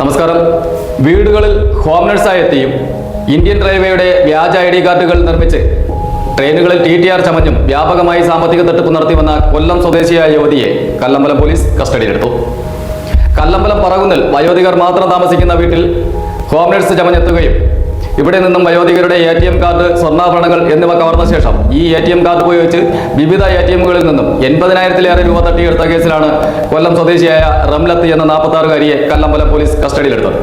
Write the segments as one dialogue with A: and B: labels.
A: നമസ്കാരം. വീടുകളിൽ home നഴ്സായി എത്തിയും Indian റെയിൽവേയുടെ വ്യാജ ഐ ഡി കാർഡുകൾ നിർമ്മിച്ച് ട്രെയിനുകളിൽ ടി ടി ആർ ചമഞ്ഞും വ്യാപകമായി സാമ്പത്തിക തട്ടിപ്പ് നടത്തിവന്ന കൊല്ലം സ്വദേശിയായ യുവതിയെ കല്ലമ്പലം പോലീസ് കസ്റ്റഡിയിലെടുത്തു. കല്ലമ്പലം പറകുന്നിൽ വയോധികർ മാത്രം താമസിക്കുന്ന വീട്ടിൽ ഹോം നഴ്സ് ചമഞ്ഞെത്തുകയും ഇവിടെ നിന്നും വയോധികരുടെ എ ടി എം കാർഡ് സ്വർണാഭരണങ്ങൾ എന്നിവ കവർന്ന ശേഷം ഈ എ ടി എം കാർഡ് ഉപയോഗിച്ച് വിവിധ എ ടി എമ്മുകളിൽ നിന്നും എൺപതിനായിരത്തിലേറെ രൂപ തട്ടിയെടുത്ത കേസിലാണ് കൊല്ലം സ്വദേശിയായ റംലത്ത് എന്ന നാൽപ്പത്തി ആറുകാരിയെ കല്ലമ്പലം പോലീസ് കസ്റ്റഡിയിലെടുത്തത്.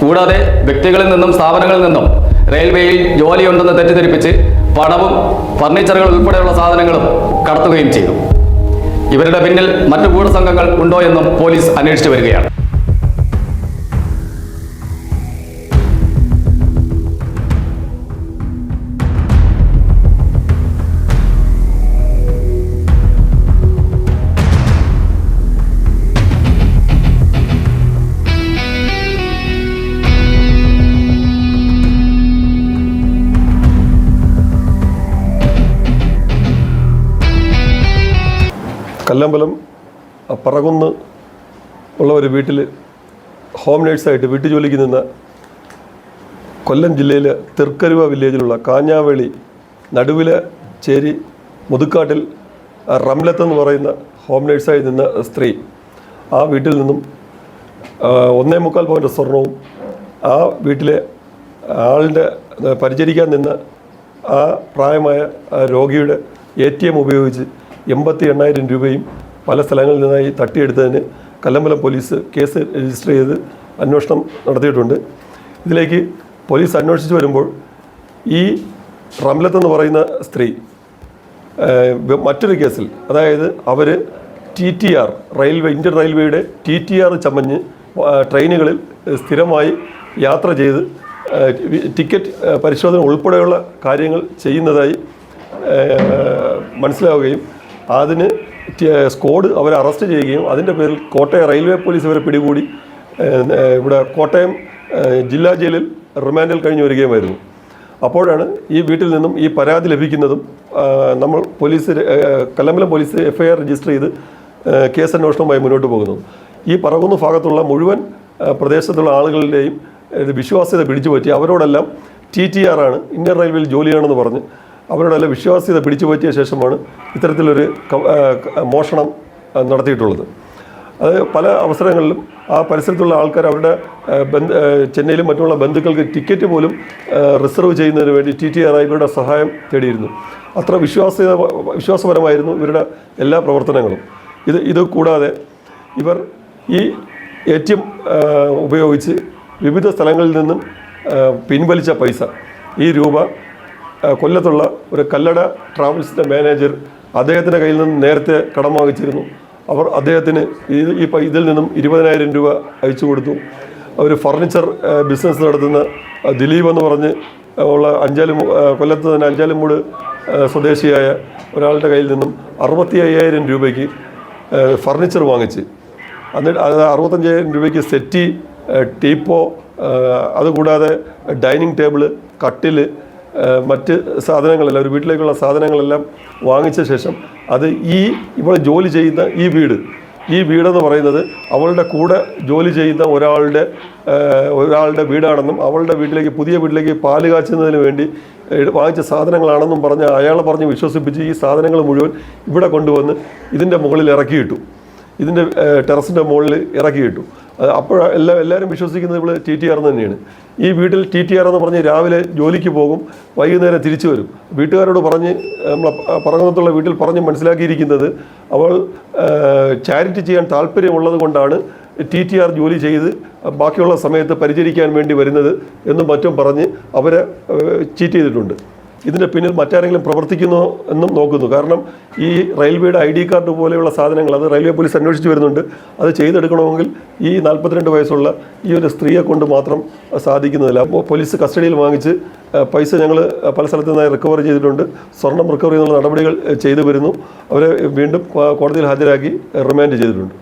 A: കൂടാതെ വ്യക്തികളിൽ നിന്നും സ്ഥാപനങ്ങളിൽ നിന്നും റെയിൽവേയിൽ ജോലിയുണ്ടെന്ന് തെറ്റിദ്ധരിപ്പിച്ച് പണവും ഫർണിച്ചറുകൾ ഉൾപ്പെടെയുള്ള സാധനങ്ങളും കടത്തുകയും ചെയ്തു. ഇവരുടെ പിന്നിൽ മറ്റു ഗൂഢസംഘങ്ങൾ ഉണ്ടോ എന്നും പോലീസ് അന്വേഷിച്ചു വരികയാണ്.
B: കല്ലമ്പലം പറകുന്ന് ഉള്ള ഒരു വീട്ടിൽ ഹോം നേഴ്സായിട്ട് വീട്ടുജോലിക്ക് നിന്ന കൊല്ലം ജില്ലയിലെ തിർക്കരുവ വില്ലേജിലുള്ള കാഞ്ഞാവേളി നടുവിലെ ചേരി മുതുക്കാട്ടിൽ റംലത്ത് എന്ന് പറയുന്ന ഹോം നേഴ്സായി നിന്ന സ്ത്രീ ആ വീട്ടിൽ നിന്നും ഒന്നേ മുക്കാൽ പവന്റെ സ്വർണവും ആ വീട്ടിലെ ആളിന്റെ പരിചരിക്കാൻ നിന്ന ആ പ്രായമായ രോഗിയുടെ എ ടി എം ഉപയോഗിച്ച് എൺപത്തി എണ്ണായിരം രൂപയും പല സ്ഥലങ്ങളിൽ നിന്നായി തട്ടിയെടുത്തതിന് കല്ലമ്പലം പോലീസ് കേസ് രജിസ്റ്റർ ചെയ്ത് അന്വേഷണം നടത്തിയിട്ടുണ്ട്. ഇതിലേക്ക് പോലീസ് അന്വേഷിച്ച് വരുമ്പോൾ ഈ റംലത്ത് എന്ന് പറയുന്ന സ്ത്രീ മറ്റൊരു കേസിൽ അതായത് അവർ T T R railway Indian റെയിൽവേയുടെ ടി ടി ആർ ചമഞ്ഞ് ട്രെയിനുകളിൽ സ്ഥിരമായി യാത്ര ചെയ്ത് ടിക്കറ്റ് പരിശോധന ഉൾപ്പെടെയുള്ള കാര്യങ്ങൾ ചെയ്യുന്നതായി മനസ്സിലാവുകയും അതിന് സ്ക്വാഡ് അവരെ അറസ്റ്റ് ചെയ്യുകയും അതിന്റെ പേരിൽ കോട്ടയം റെയിൽവേ പോലീസ് ഇവരെ പിടികൂടി ഇവിടെ കോട്ടയം ജില്ലാ ജയിലിൽ റിമാൻഡിൽ കഴിഞ്ഞു വരികയുമായിരുന്നു. അപ്പോഴാണ് ഈ വീട്ടിൽ നിന്നും ഈ പരാതി ലഭിക്കുന്നതും നമ്മൾ police Kallambalam police F I R register ചെയ്ത് കേസ് അന്വേഷണവുമായി മുന്നോട്ട് പോകുന്നു. ഈ പറകുന്ന ഭാഗത്തുള്ള മുഴുവൻ പ്രദേശത്തുള്ള ആളുകളുടെയും വിശ്വാസ്യത പിടിച്ചു പറ്റി അവരോടെല്ലാം ടി ടി ആർ ആണ് ഇന്ത്യൻ റെയിൽവേയിൽ ജോലിയാണെന്ന് പറഞ്ഞ് അവരോടെല്ലാം വിശ്വാസ്യത പിടിച്ചു പറ്റിയ ശേഷമാണ് ഇത്തരത്തിലൊരു മോഷണം നടത്തിയിട്ടുള്ളത്. അത് പല അവസരങ്ങളിലും ആ പരിസരത്തുള്ള ആൾക്കാർ അവരുടെ ബന്ധ ചെന്നൈയിലും മറ്റുള്ള ബന്ധുക്കൾക്ക് ടിക്കറ്റ് പോലും റിസർവ് ചെയ്യുന്നതിന് വേണ്ടി ടി ടി ആർ ഇവരുടെ സഹായം തേടിയിരുന്നു. അത്ര വിശ്വാസ്യത വിശ്വാസപരമായിരുന്നു ഇവരുടെ എല്ലാ പ്രവർത്തനങ്ങളും. ഇത് ഇത് കൂടാതെ ഇവർ ഈ എ ടി എം ഉപയോഗിച്ച് വിവിധ സ്ഥലങ്ങളിൽ നിന്നും പിൻവലിച്ച പൈസ ഈ രൂപ കൊല്ലത്തുള്ള ഒരു കല്ലട ട്രാവൽസിന്റെ മാനേജർ അദ്ദേഹത്തിന്റെ കയ്യിൽ നിന്ന് നേരത്തെ കടം വാങ്ങിച്ചിരുന്നു. അവർ അദ്ദേഹത്തിന് ഈ ഇതിൽ നിന്നും ഇരുപതിനായിരം രൂപ അയച്ചു കൊടുത്തു. ഒരു ഫർണിച്ചർ ബിസിനസ് നടത്തുന്ന ദിലീപ് എന്ന് പറഞ്ഞ് ഉള്ള അഞ്ചാലും കൊല്ലത്ത് തന്നെ അഞ്ചാലുമൂട് സ്വദേശിയായ ഒരാളുടെ കയ്യിൽ നിന്നും അറുപത്തി അയ്യായിരം രൂപയ്ക്ക് ഫർണിച്ചർ വാങ്ങിച്ച്. എന്നിട്ട് അത് അറുപത്തഞ്ചായിരം രൂപയ്ക്ക് സെറ്റി ടീപ്പോ അതുകൂടാതെ ഡൈനിങ് ടേബിൾ കട്ടിൽ മറ്റ് സാധനങ്ങളെല്ലാം ഒരു വീട്ടിലേക്കുള്ള സാധനങ്ങളെല്ലാം വാങ്ങിച്ച ശേഷം അത് ഈ ഇവൾ ജോലി ചെയ്യുന്ന ഈ വീട് ഈ വീടെന്ന് പറയുന്നത് അവളുടെ കൂടെ ജോലി ചെയ്യുന്ന ഒരാളുടെ ഒരാളുടെ വീടാണെന്നും അവളുടെ വീട്ടിലേക്ക് പുതിയ വീട്ടിലേക്ക് പാൽ കാച്ചുന്നതിന് വേണ്ടി വാങ്ങിച്ച സാധനങ്ങളാണെന്നും പറഞ്ഞ് അയാളെ പറഞ്ഞ് വിശ്വസിപ്പിച്ച് ഈ സാധനങ്ങൾ മുഴുവൻ ഇവിടെ കൊണ്ടുവന്ന് ഇതിന്റെ മുകളിൽ ഇറക്കിയിട്ടു. ഇതിന്റെ ടെറസിന്റെ മുകളിൽ ഇറക്കിയിട്ടു. അപ്പോൾ എല്ലാ എല്ലാവരും വിശ്വസിക്കുന്നത് ഇവിടെ ടി ടി ആർ എന്ന് തന്നെയാണ്. ഈ വീട്ടിൽ ടി ടി ആർ എന്ന് പറഞ്ഞ് രാവിലെ ജോലിക്ക് പോകും വൈകുന്നേരം തിരിച്ചു വരും. വീട്ടുകാരോട് പറഞ്ഞ് നമ്മൾ പറഞ്ഞത്തുള്ള വീട്ടിൽ പറഞ്ഞ് മനസ്സിലാക്കിയിരിക്കുന്നത് അവൾ ചാരിറ്റി ചെയ്യാൻ താല്പര്യമുള്ളത് കൊണ്ടാണ് ടി ടി ആർ ജോലി ചെയ്ത് ബാക്കിയുള്ള സമയത്ത് പരിചരിക്കാൻ വേണ്ടി വരുന്നത് എന്നും മറ്റും പറഞ്ഞ് അവരെ ചീറ്റ് ചെയ്തിട്ടുണ്ട്. ഇതിന്റെ പിന്നിൽ മറ്റാരെങ്കിലും പ്രവർത്തിക്കുന്നു എന്നും നോക്കുന്നു. കാരണം ഈ റെയിൽവേയുടെ ഐ ഡി കാർഡ് പോലെയുള്ള സാധനങ്ങൾ അത് റെയിൽവേ പോലീസ് അന്വേഷിച്ച് വരുന്നുണ്ട്. അത് ചെയ്തെടുക്കണമെങ്കിൽ ഈ നാൽപ്പത്തിരണ്ട് വയസ്സുള്ള ഈ ഒരു സ്ത്രീയെ കൊണ്ട് മാത്രം സാധിക്കുന്നതല്ല. പോലീസ് കസ്റ്റഡിയിൽ വാങ്ങിച്ച് പൈസ ഞങ്ങൾ പല സ്ഥലത്തു നിന്നായി റിക്കവർ ചെയ്തിട്ടുണ്ട്. സ്വർണം റിക്കവർ ചെയ്യുന്ന നടപടികൾ ചെയ്തു വരുന്നു. അവരെ വീണ്ടും കോടതിയിൽ ഹാജരാക്കി റിമാൻഡ് ചെയ്തിട്ടുണ്ട്.